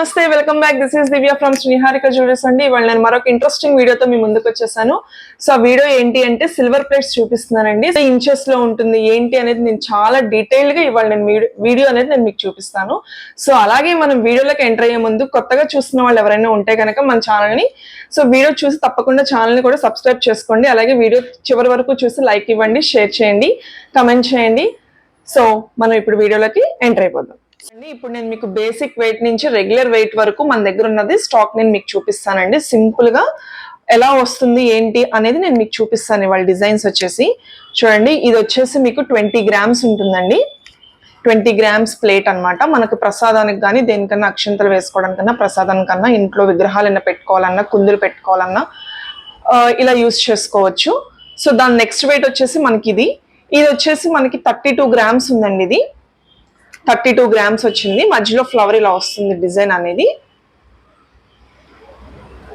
నమస్తే welcome back. This is Divya from Sriharika jewellers అండి. ఇవాళ నేను మరొక ఇంట్రెస్టింగ్ వీడియోతో మీ ముందుకు వచ్చేసాను. సో ఆ వీడియో ఏంటి అంటే సిల్వర్ ప్లేట్స్ చూపిస్తున్నానండి. ఇంచెస్లో ఉంటుంది ఏంటి అనేది నేను చాలా డీటెయిల్డ్గా ఇవాళ నేను వీడియో- వీడియో అనేది నేను మీకు చూపిస్తాను. సో అలాగే మనం వీడియోలోకి ఎంటర్ అయ్యే ముందు కొత్తగా చూస్తున్న వాళ్ళు ఎవరైనా ఉంటే కనుక మన ఛానల్ని సో వీడియో చూసి తప్పకుండా ఛానల్ని కూడా సబ్స్క్రైబ్ చేసుకోండి. అలాగే వీడియో చివరి వరకు చూసి లైక్ ఇవ్వండి షేర్ చేయండి కమెంట్ చేయండి. సో మనం ఇప్పుడు వీడియోలోకి ఎంటర్ అయిపోదాం. అండి. ఇప్పుడు నేను మీకు బేసిక్ వెయిట్ నుంచి రెగ్యులర్ వెయిట్ వరకు మన దగ్గర ఉన్నది స్టాక్ నేను మీకు చూపిస్తానండి. సింపుల్గా ఎలా వస్తుంది ఏంటి అనేది నేను మీకు చూపిస్తాను. ఇవాళ డిజైన్స్ వచ్చేసి చూడండి ఇది వచ్చేసి మీకు ట్వంటీ గ్రామ్స్ ఉంటుందండి. ట్వంటీ గ్రామ్స్ ప్లేట్ అన్నమాట. మనకు ప్రసాదానికి కానీ దేనికన్నా అక్షంతలు వేసుకోవడానికన్నా ప్రసాదానికన్నా ఇంట్లో విగ్రహాలన్నా పెట్టుకోవాలన్నా కుందులు పెట్టుకోవాలన్నా ఇలా యూస్ చేసుకోవచ్చు. సో దాని నెక్స్ట్ వెయిట్ వచ్చేసి మనకి ఇది. ఇది వచ్చేసి మనకి థర్టీ టూ గ్రామ్స్ ఉందండి ఇది. థర్టీ టూ గ్రామ్స్ వచ్చింది. మధ్యలో ఫ్లవర్ ఇలా వస్తుంది డిజైన్ అనేది.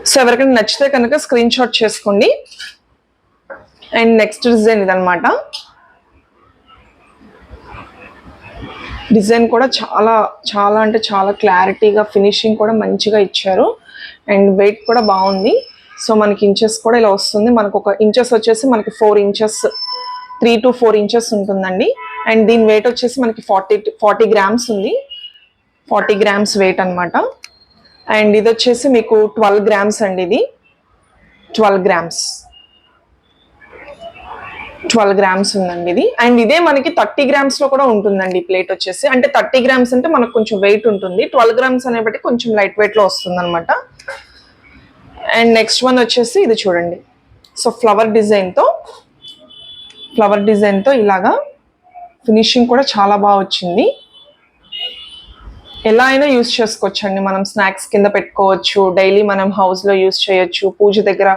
సో ఎవరికైనా నచ్చితే కనుక స్క్రీన్ షాట్ చేసుకోండి. అండ్ నెక్స్ట్ డిజైన్ ఇదనమాట డిజైన్ కూడా చాలా చాలా అంటే చాలా క్లారిటీగా ఫినిషింగ్ కూడా మంచిగా ఇచ్చారు. అండ్ వెయిట్ కూడా బాగుంది. సో మనకి ఇంచెస్ కూడా ఇలా వస్తుంది. మనకు ఒక ఇంచెస్ వచ్చేసి మనకి four inches three to four inches ఉంటుందండి. అండ్ దీని వెయిట్ వచ్చేసి మనకి ఫార్టీ ఫార్టీ గ్రామ్స్ ఉంది. ఫార్టీ గ్రామ్స్ వెయిట్ అనమాట అండ్ ఇది వచ్చేసి మీకు ట్వెల్వ్ గ్రామ్స్ అండి ఇది. Twelve grams. ట్వెల్వ్ గ్రామ్స్ ఉందండి ఇది. అండ్ ఇదే మనకి థర్టీ గ్రామ్స్లో కూడా ఉంటుందండి ప్లేట్ వచ్చేసి. అంటే థర్టీ గ్రామ్స్ అంటే మనకు కొంచెం వెయిట్ ఉంటుంది. ట్వెల్వ్ గ్రామ్స్ అనే బట్టి కొంచెం లైట్ వెయిట్లో వస్తుంది అనమాట అండ్ నెక్స్ట్ వన్ వచ్చేసి ఇది చూడండి. సో ఫ్లవర్ డిజైన్తో ఫ్లవర్ డిజైన్తో ఇలాగా ఫినిషింగ్ కూడా చాలా బాగా వచ్చింది. ఎలా అయినా యూస్ చేసుకోవచ్చండి. మనం స్నాక్స్ కింద పెట్టుకోవచ్చు డైలీ మనం హౌస్లో యూస్ చేయొచ్చు పూజ దగ్గర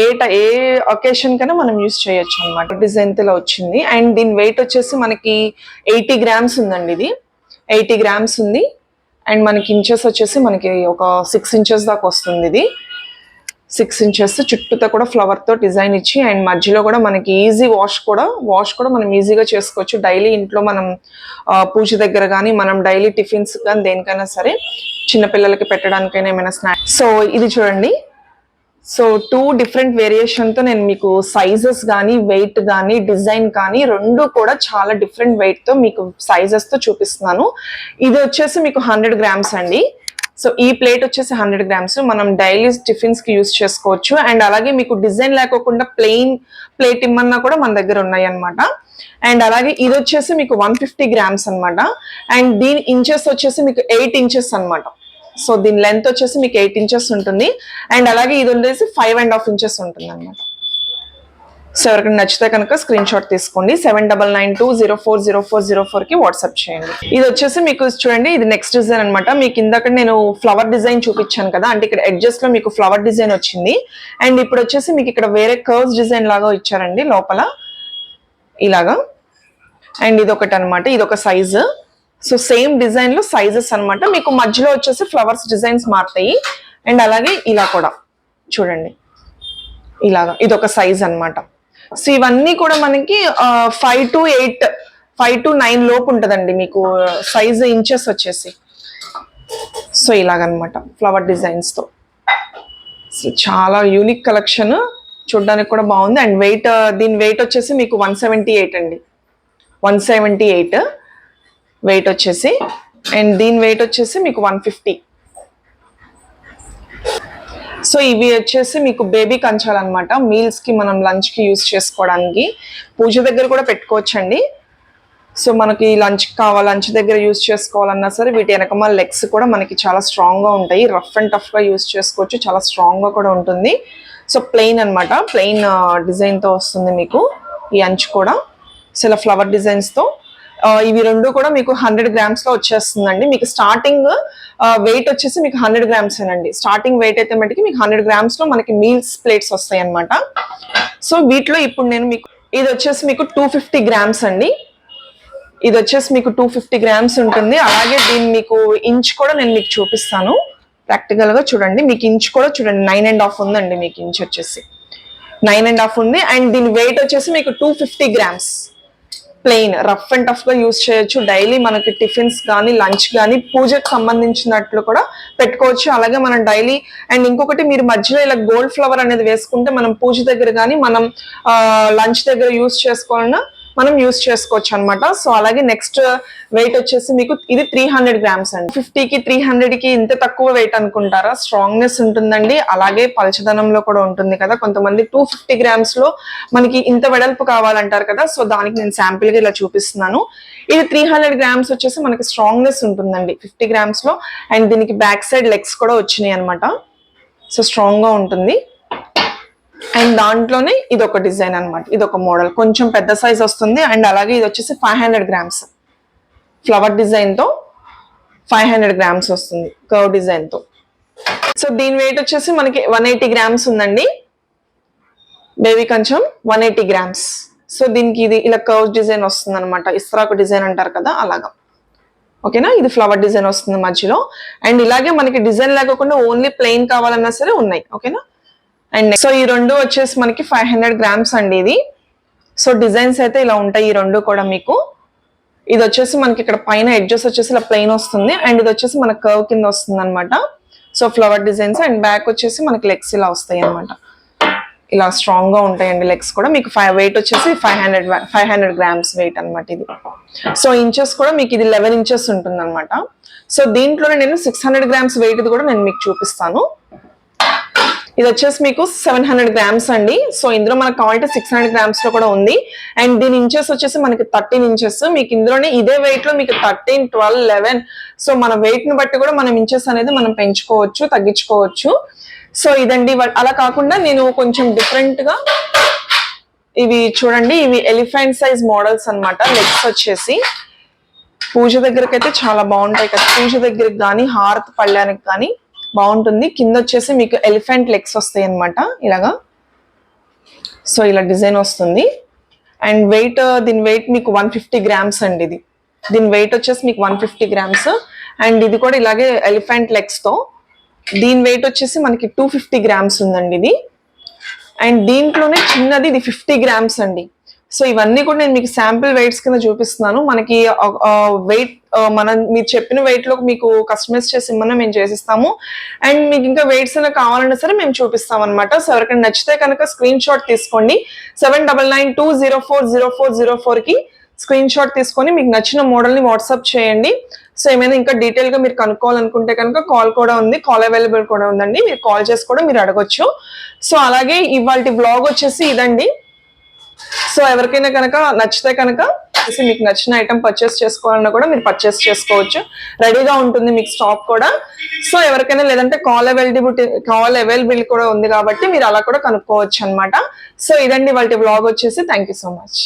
ఏ ఏ ఒకేషన్ కైనా మనం యూస్ చేయొచ్చు అనమాట డిజైన్ ఇలా వచ్చింది. అండ్ దీని వెయిట్ వచ్చేసి మనకి ఎయిటీ గ్రామ్స్ ఉందండి ఇది. ఎయిటీ గ్రామ్స్ ఉంది. అండ్ మనకి ఇంచెస్ వచ్చేసి మనకి ఒక సిక్స్ ఇంచెస్ దాకా వస్తుంది ఇది. సిక్స్ ఇంచెస్ చుట్టూతో కూడా ఫ్లవర్తో డిజైన్ ఇచ్చి అండ్ మధ్యలో కూడా మనకి ఈజీ వాష్ కూడా వాష్ కూడా మనం ఈజీగా చేసుకోవచ్చు. డైలీ ఇంట్లో మనం పూజ దగ్గర కానీ మనం డైలీ టిఫిన్స్ కానీ దేనికైనా సరే చిన్నపిల్లలకి పెట్టడానికైనా ఏమైనా స్నాక్స్ సో ఇది చూడండి. సో టూ డిఫరెంట్ వేరియేషన్తో నేను మీకు సైజెస్ కానీ వెయిట్ కానీ డిజైన్ కానీ రెండు కూడా చాలా డిఫరెంట్ వెయిట్తో మీకు సైజెస్తో చూపిస్తున్నాను. ఇది వచ్చేసి మీకు హండ్రెడ్ గ్రామ్స్ అండి. సో ఈ ప్లేట్ వచ్చేసి హండ్రెడ్ గ్రామ్స్. మనం డైలీ టిఫిన్స్కి యూస్ చేసుకోవచ్చు. అండ్ అలాగే మీకు డిజైన్ లేకోకుండా ప్లెయిన్ ప్లేట్ ఇమ్మన్నా కూడా మన దగ్గర ఉన్నాయి అనమాట అండ్ అలాగే ఇది వచ్చేసి మీకు వన్ ఫిఫ్టీ గ్రామ్స్ అనమాట అండ్ దీని ఇంచెస్ వచ్చేసి మీకు ఎయిట్ ఇంచెస్ అన్నమాట. సో దీని లెంత్ వచ్చేసి మీకు ఎయిట్ ఇంచెస్ ఉంటుంది. అండ్ అలాగే ఇది వచ్చేసి ఫైవ్ అండ్ హాఫ్ ఇంచెస్ ఉంటుంది అనమాట సో ఎవరికి నచ్చితే కనుక స్క్రీన్ షాట్ తీసుకోండి. Seven double nine two zero four zero four zero ఫోర్కి వాట్సాప్ చేయండి. ఇది వచ్చేసి మీకు చూడండి ఇది నెక్స్ట్ డిజైన్ అన్నమాట. మీకు ఇందాక నేను ఫ్లవర్ డిజైన్ చూపించాను కదా అంటే ఇక్కడ అడ్జస్ట్లో మీకు ఫ్లవర్ డిజైన్ వచ్చింది. అండ్ ఇప్పుడు వచ్చేసి మీకు ఇక్కడ వేరే కర్వ్స్ డిజైన్ లాగా ఇచ్చారండి లోపల. ఇలాగా. అండ్ ఇది ఒకటి అనమాట ఇది ఒక సైజు సో సేమ్ డిజైన్లో సైజెస్ అన్నమాట. మీకు మధ్యలో వచ్చేసి ఫ్లవర్స్ డిజైన్స్ మారుతాయి. అండ్ అలాగే ఇలా కూడా. చూడండి. ఇలాగా ఇది ఒక సైజ్ అన్నమాట. సో ఇవన్నీ కూడా మనకి five to eight five to nine లోపు ఉంటుందండి మీకు సైజ్ ఇంచెస్ వచ్చేసి. సో ఇలాగనమాట ఫ్లవర్ డిజైన్స్తో. సో చాలా యూనిక్ కలెక్షన్ చూడడానికి కూడా బాగుంది. అండ్ వెయిట్ దీని వెయిట్ వచ్చేసి మీకు వన్ సెవెంటీ ఎయిట్ అండి. వన్ సెవెంటీ ఎయిట్ వెయిట్ వచ్చేసి అండ్ దీని వెయిట్ వచ్చేసి మీకు వన్ ఫిఫ్టీ సో ఇవి వచ్చేసి మీకు బేబీ కంచాలు అనమాట మీల్స్కి మనం లంచ్కి యూస్ చేసుకోవడానికి. పూజ దగ్గర కూడా పెట్టుకోవచ్చండి. సో మనకి లంచ్ కావాలి లంచ్ దగ్గర యూస్ చేసుకోవాలన్నా సరే వీటి వెనకమాల లెగ్స్ కూడా మనకి చాలా స్ట్రాంగ్గా ఉంటాయి. రఫ్ అండ్ టఫ్గా యూజ్ యూస్ చేసుకోవచ్చు. చాలా స్ట్రాంగ్గా కూడా ఉంటుంది. సో ప్లెయిన్ అనమాట ప్లెయిన్ డిజైన్తో వస్తుంది మీకు ఈ అంచు కూడా. సో ఇలా ఫ్లవర్ డిజైన్స్తో ఇవి రెండు కూడా మీకు హండ్రెడ్ గ్రామ్స్లో వచ్చేస్తుందండి. మీకు స్టార్టింగ్ వెయిట్ వచ్చేసి మీకు హండ్రెడ్ గ్రామ్స్ అండి స్టార్టింగ్ వెయిట్ అయితే మటుకి మీకు హండ్రెడ్ గ్రామ్స్లో మనకి మీల్స్ ప్లేట్స్ వస్తాయి అనమాట సో వీటిలో ఇప్పుడు నేను మీకు ఇది వచ్చేసి మీకు టూ ఫిఫ్టీ గ్రామ్స్ అండి. ఇది వచ్చేసి మీకు టూ ఫిఫ్టీ గ్రామ్స్ ఉంటుంది. అలాగే దీన్ని మీకు ఇంచ్ కూడా నేను మీకు చూపిస్తాను. ప్రాక్టికల్గా చూడండి. మీకు ఇంచ్ కూడా చూడండి. నైన్ అండ్ హాఫ్ ఉందండి మీకు ఇంచ్ వచ్చేసి. నైన్ అండ్ హాఫ్ ఉంది. అండ్ దీని వెయిట్ వచ్చేసి మీకు two fifty grams plain rough and టఫ్గా యూజ్ చేయొచ్చు. డైలీ మనకి టిఫిన్స్ కానీ లంచ్ కానీ పూజకు సంబంధించినట్లు కూడా పెట్టుకోవచ్చు. అలాగే మనం డైలీ అండ్ ఇంకొకటి మీరు మధ్యలో ఇలా గోల్డ్ ఫ్లవర్ అనేది వేసుకుంటే మనం పూజ దగ్గర కానీ మనం లంచ్ దగ్గర యూస్ చేసుకోవాలన్నా మనం యూస్ చేసుకోవచ్చు అనమాట సో అలాగే నెక్స్ట్ వెయిట్ వచ్చేసి మీకు ఇది త్రీ హండ్రెడ్ గ్రామ్స్ అండి. ఫిఫ్టీకి త్రీ హండ్రెడ్కి ఇంత తక్కువ వెయిట్ అనుకుంటారా? స్ట్రాంగ్నెస్ ఉంటుందండి. అలాగే పలచదనంలో కూడా ఉంటుంది కదా. కొంతమంది టూ ఫిఫ్టీ గ్రామ్స్లో మనకి ఇంత వెడల్పు కావాలంటారు కదా. సో దానికి నేను శాంపుల్గా ఇలా చూపిస్తున్నాను. ఇది త్రీ హండ్రెడ్ గ్రామ్స్ వచ్చేసి మనకి స్ట్రాంగ్నెస్ ఉంటుందండి. ఫిఫ్టీ గ్రామ్స్లో అండ్ దీనికి బ్యాక్ సైడ్ లెగ్స్ కూడా వచ్చినాయి అనమాట సో స్ట్రాంగ్గా ఉంటుంది. అండ్ దాంట్లోనే ఇది ఒక డిజైన్ అనమాట ఇది ఒక మోడల్. కొంచెం పెద్ద సైజ్ వస్తుంది. అండ్ అలాగే ఇది వచ్చేసి ఫైవ్ హండ్రెడ్ గ్రామ్స్ ఫ్లవర్ డిజైన్తో ఫైవ్ హండ్రెడ్ గ్రామ్స్ వస్తుంది. కర్వ్ డిజైన్తో. సో దీని వెయిట్ వచ్చేసి మనకి వన్ ఎయిటీ గ్రామ్స్ ఉందండి. బేబీ కొంచెం వన్ ఎయిటీ గ్రామ్స్ సో దీనికి ఇది ఇలా కర్వ్ డిజైన్ వస్తుంది అనమాట ఇస్రాకు డిజైన్ అంటారు కదా అలాగా. ఓకేనా ఇది ఫ్లవర్ డిజైన్ వస్తుంది మధ్యలో. అండ్ ఇలాగే మనకి డిజైన్ లేకుండా ఓన్లీ ప్లెయిన్ కావాలన్నా సరే ఉన్నాయి. ఓకేనా అండ్ సో ఈ రెండు వచ్చేసి మనకి ఫైవ్ హండ్రెడ్ గ్రామ్స్ అండి ఇది. సో డిజైన్స్ అయితే ఇలా ఉంటాయి ఈ రెండు కూడా మీకు. ఇది వచ్చేసి మనకి ఇక్కడ పైన ఎడ్జెస్ వచ్చేసి ఇలా ప్లెయిన్ వస్తుంది. అండ్ ఇది వచ్చేసి మన కర్వ్ కింద వస్తుంది అనమాట so flower designs and back వచ్చేసి మనకి లెగ్స్ ఇలా వస్తాయి అనమాట ఇలా స్ట్రాంగ్గా ఉంటాయండి లెగ్స్ కూడా. మీకు ఫైవ్ వెయిట్ వచ్చేసి five hundred five hundred grams weight అనమాట ఇది. సో ఇంచెస్ కూడా మీకు ఇది లెవెన్ ఇంచెస్ ఉంటుంది అనమాట సో దీంట్లోనే నేను సిక్స్ హండ్రెడ్ గ్రామ్స్ వెయిట్ కూడా నేను మీకు చూపిస్తాను. ఇది వచ్చేసి మీకు సెవెన్ హండ్రెడ్ గ్రామ్స్ అండి. సో ఇందులో మనకు కావాలంటే సిక్స్ హండ్రెడ్ గ్రామ్స్లో కూడా ఉంది. అండ్ దీని ఇంచెస్ వచ్చేసి మనకి థర్టీన్ ఇంచెస్ మీకు ఇందులోనే ఇదే వెయిట్లో మీకు థర్టీన్ ట్వెల్వ్ లెవెన్ సో మన వెయిట్ని బట్టి కూడా మనం ఇంచెస్ అనేది మనం పెంచుకోవచ్చు తగ్గించుకోవచ్చు. సో ఇదండి. అలా కాకుండా నేను కొంచెం డిఫరెంట్గా ఇవి చూడండి. ఇవి ఎలిఫెంట్ సైజ్ మోడల్స్ అన్నమాట. లెగ్స్ వచ్చేసి. పూజ దగ్గరకైతే అయితే చాలా బాగుంటాయి కదా. పూజ దగ్గరికి కానీ హారతి పళ్ళానికి కానీ బాగుంటుంది. కింద వచ్చేసి మీకు ఎలిఫెంట్ లెగ్స్ వస్తాయి అన్నమాట. ఇలాగా. సో ఇలా డిజైన్ వస్తుంది. అండ్ వెయిట్ దీని వెయిట్ మీకు వన్ ఫిఫ్టీ గ్రామ్స్ అండి ఇది. దీని వెయిట్ వచ్చేసి మీకు వన్ ఫిఫ్టీ గ్రామ్స్. అండ్ ఇది కూడా ఇలాగే ఎలిఫెంట్ లెగ్స్తో దీని వెయిట్ వచ్చేసి మనకి టూ ఫిఫ్టీ గ్రామ్స్ ఉందండి ఇది. అండ్ దీంట్లోనే చిన్నది ఇది ఫిఫ్టీ గ్రామ్స్ అండి. సో ఇవన్నీ కూడా నేను మీకు శాంపిల్ వెయిట్స్ కింద చూపిస్తున్నాను. మనకి వెయిట్ మనం మీరు చెప్పిన వెయిట్లో మీకు కస్టమైజ్ చేసి ఇమ్మన్నా మేము చేసిస్తాము. అండ్ మీకు ఇంకా వెయిట్స్ అయినా కావాలన్నా సరే మేము చూపిస్తాం అనమాట సో ఎవరికైనా నచ్చితే కనుక స్క్రీన్ షాట్ తీసుకోండి. Seven double nine two zero four zero four zero ఫోర్కి స్క్రీన్ షాట్ తీసుకొని మీకు నచ్చిన మోడల్ని వాట్సాప్ చేయండి. సో ఏమైనా ఇంకా డీటెయిల్గా మీరు కనుక్కోవాలనుకుంటే కనుక కాల్ కూడా ఉంది. కాల్ అవైలబుల్ కూడా ఉందండి. మీరు కాల్ చేసి కూడా మీరు అడగొచ్చు. సో అలాగే ఇవాళ బ్లాగ్ వచ్చేసి ఇదండి. సో ఎవరికైనా కనుక నచ్చితే కనుక మీకు నచ్చిన ఐటమ్ పర్చేస్ చేసుకోవాలన్నా కూడా మీరు పర్చేస్ చేసుకోవచ్చు. రెడీగా ఉంటుంది మీకు స్టాక్ కూడా. సో ఎవరికైనా లేదంటే కాల్ అవైలబిలిటీ కాల్ అవైలబిలిటీ కూడా ఉంది కాబట్టి మీరు అలా కూడా కనుక్కోవచ్చు అన్నమాట. సో ఇదండి వాళ్ళ బ్లాగ్ వచ్చేసి. Thank you so much